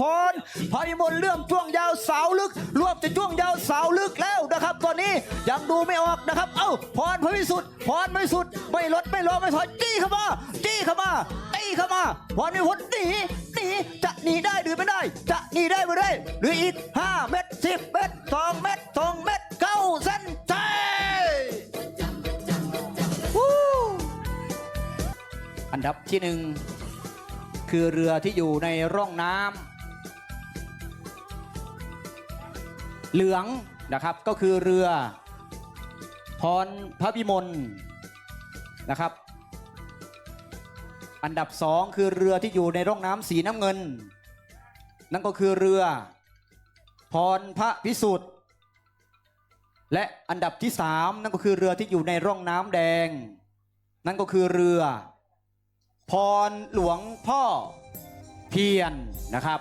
พรพายมนต์เรื่องช่วงยาวสาวลึก รวบจะช่วงยาวสาวลึกแล้วนะครับตอนนี้ยังดูไม่ออกนะครับ เอ้าพรพวิสุทธิ์พรพวิสุทธิ์ไม่ลดไม่ลงไม่ถอยจี้เข้ามาจี้เข้ามาตีเข้ามาพรไม่พ้นหนีหนีจะหนีได้หรือไม่ได้ จะหนีได้ไม่ได้หรืออีก 5 เม็ด10 เม็ด2เม็ด2เม็ดเข้าเส้นชัยอันดับที่หนึ่งคือเรือที่อยู่ในร่องน้ำ เหลืองนะครับก็คือเรือพรพระพิมลนะครับ อันดับสองคือเรือที่อยู่ในร่องน้ำสีน้ำเงิน นั่นก็คือเรือ พรพระพิสุทธิ์และอันดับที่สามนั่นก็คือเรือที่อยู่ในร่องน้ำแดง นั่นก็คือเรือ พรหลวงพ่อเพียรนะครับ